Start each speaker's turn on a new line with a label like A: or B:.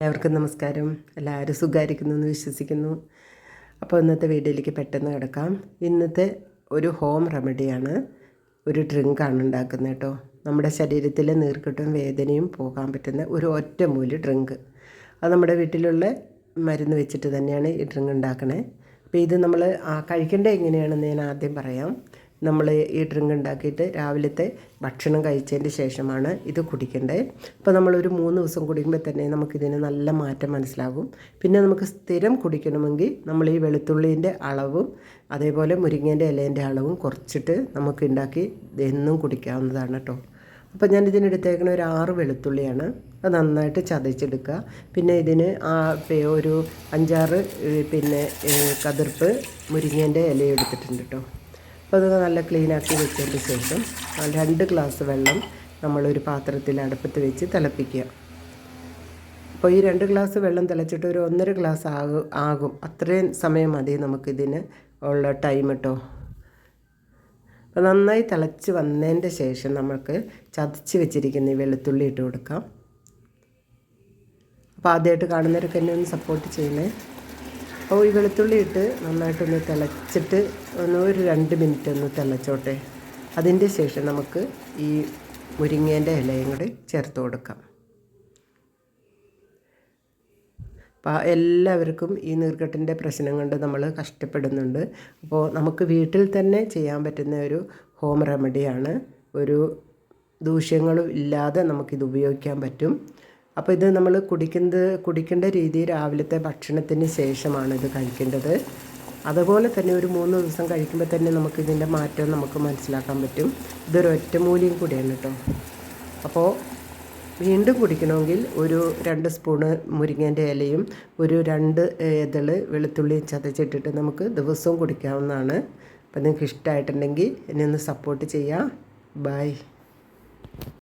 A: എല്ലാവർക്കും നമസ്കാരം. എല്ലാവരും സുഖമായിരിക്കുന്നു എന്ന് വിശ്വസിക്കുന്നു. അപ്പോൾ ഇന്നത്തെ വീഡിയോയിലേക്ക് പെട്ടെന്ന് കിടക്കാം. ഇന്നത്തെ ഒരു ഹോം റെമഡിയാണ് ഒരു ഡ്രിങ്കാണ് ഉണ്ടാക്കുന്നത് കേട്ടോ. നമ്മുടെ ശരീരത്തിലെ നീർക്കെട്ടും വേദനയും പോകാൻ പറ്റുന്ന ഒരു ഒറ്റമൂലി ഡ്രിങ്ക് അത് നമ്മുടെ വീട്ടിലുള്ള മരുന്ന് വെച്ചിട്ട് തന്നെയാണ് ഈ ഡ്രിങ്ക് ഉണ്ടാക്കണേ. അപ്പോൾ ഇത് നമ്മൾ കഴിക്കേണ്ടത് എങ്ങനെയാണെന്ന് ഞാൻ ആദ്യം പറയാം. നമ്മൾ ഈ ഡ്രിങ്ക് ഉണ്ടാക്കിയിട്ട് രാവിലത്തെ ഭക്ഷണം കഴിച്ചതിന് ശേഷമാണ് ഇത് കുടിക്കേണ്ടത് അപ്പോൾ നമ്മളൊരു മൂന്ന് ദിവസം കുടിക്കുമ്പോൾ തന്നെ നമുക്കിതിന് നല്ല മാറ്റം മനസ്സിലാകും. പിന്നെ നമുക്ക് സ്ഥിരം കുടിക്കണമെങ്കിൽ നമ്മൾ ഈ വെളുത്തുള്ളീന്റെ അളവും അതേപോലെ മുരിങ്ങേന്റെ ഇലേന്റെ അളവും കുറച്ചിട്ട് നമുക്ക് ഉണ്ടാക്കി എന്നും കുടിക്കാവുന്നതാണ് കേട്ടോ അപ്പോൾ ഞാൻ ഇതിനെടുത്തേക്കണ ഒരു ആറ് വെളുത്തുള്ളിയാണ്. അത് നന്നായിട്ട് ചതച്ചെടുക്കുക. പിന്നെ ഇതിന് ആ ഒരു അഞ്ചാറ് പിന്നെ കതിർപ്പ് മുരിങ്ങേന്റെ ഇല എടുത്തിട്ടുണ്ട് കേട്ടോ അപ്പോൾ അത് നല്ല ക്ലീനാക്കി വെച്ചതിന് ശേഷം രണ്ട് ഗ്ലാസ് വെള്ളം നമ്മളൊരു പാത്രത്തിൽ അടുപ്പത്ത് വെച്ച് തിളപ്പിക്കുക. അപ്പോൾ ഈ രണ്ട് ഗ്ലാസ് വെള്ളം തിളച്ചിട്ട് ഒരു ഒന്നര ഗ്ലാസ് ആകും ആകും. അത്രയും സമയം മതി നമുക്കിതിന് ഉള്ള ടൈം കേട്ടോ അപ്പോൾ നന്നായി തിളച്ച് വന്നതിന്റെ ശേഷം നമുക്ക് ചതച്ച് വെച്ചിരിക്കുന്ന ഈ വെളുത്തുള്ളി ഇട്ട് കൊടുക്കാം. അപ്പോൾ ആദ്യമായിട്ട് കാണുന്നവരൊക്കെ എന്നെ ഒന്ന് സപ്പോർട്ട് ചെയ്യണേ. അപ്പോൾ ഈ വെളുത്തുള്ളി ഇട്ട് നന്നായിട്ടൊന്ന് തിളച്ചിട്ട് ഒന്ന് ഒരു രണ്ട് മിനിറ്റ് ഒന്ന് തിളച്ചോട്ടെ. അതിന്റെ ശേഷം നമുക്ക് ഈ മുരിങ്ങേന്റെ ഇലയും കൂടി ചേർത്ത് കൊടുക്കാം. അപ്പോൾ എല്ലാവർക്കും ഈ നീർക്കെട്ടിന്റെ പ്രശ്നം കൊണ്ട് നമ്മൾ കഷ്ടപ്പെടുന്നുണ്ട്. അപ്പോൾ നമുക്ക് വീട്ടിൽ തന്നെ ചെയ്യാൻ പറ്റുന്ന ഒരു ഹോം റെമഡിയാണ്. ഒരു ദൂഷ്യങ്ങളും ഇല്ലാതെ നമുക്കിത് ഉപയോഗിക്കാൻ പറ്റും. അപ്പോൾ ഇത് നമ്മൾ കുടിക്കുന്നത് കുടിക്കേണ്ട രീതി രാവിലത്തെ ഭക്ഷണത്തിന് ശേഷമാണ് ഇത് കഴിക്കേണ്ടത്. അതുപോലെ തന്നെ ഒരു മൂന്ന് ദിവസം കഴിക്കുമ്പോൾ തന്നെ നമുക്ക് ഇതിന്റെ മാറ്റം നമുക്ക് മനസ്സിലാക്കാൻ പറ്റും. ഇതൊരു ഒറ്റമൂലിയും കൂടിയാണ് കേട്ടോ അപ്പോൾ വീണ്ടും കുടിക്കണമെങ്കിൽ ഒരു രണ്ട് സ്പൂണ് മുരിങ്ങേന്റെ ഇലയും ഒരു രണ്ട് ഇതൾ വെളുത്തുള്ളിയും ചതച്ചിട്ടിട്ട് നമുക്ക് ദിവസവും കുടിക്കാവുന്നതാണ്. അപ്പോൾ നിങ്ങൾക്ക് ഇഷ്ടമായിട്ടുണ്ടെങ്കിൽ എന്നെ ഒന്ന് സപ്പോർട്ട് ചെയ്യാം. ബൈ.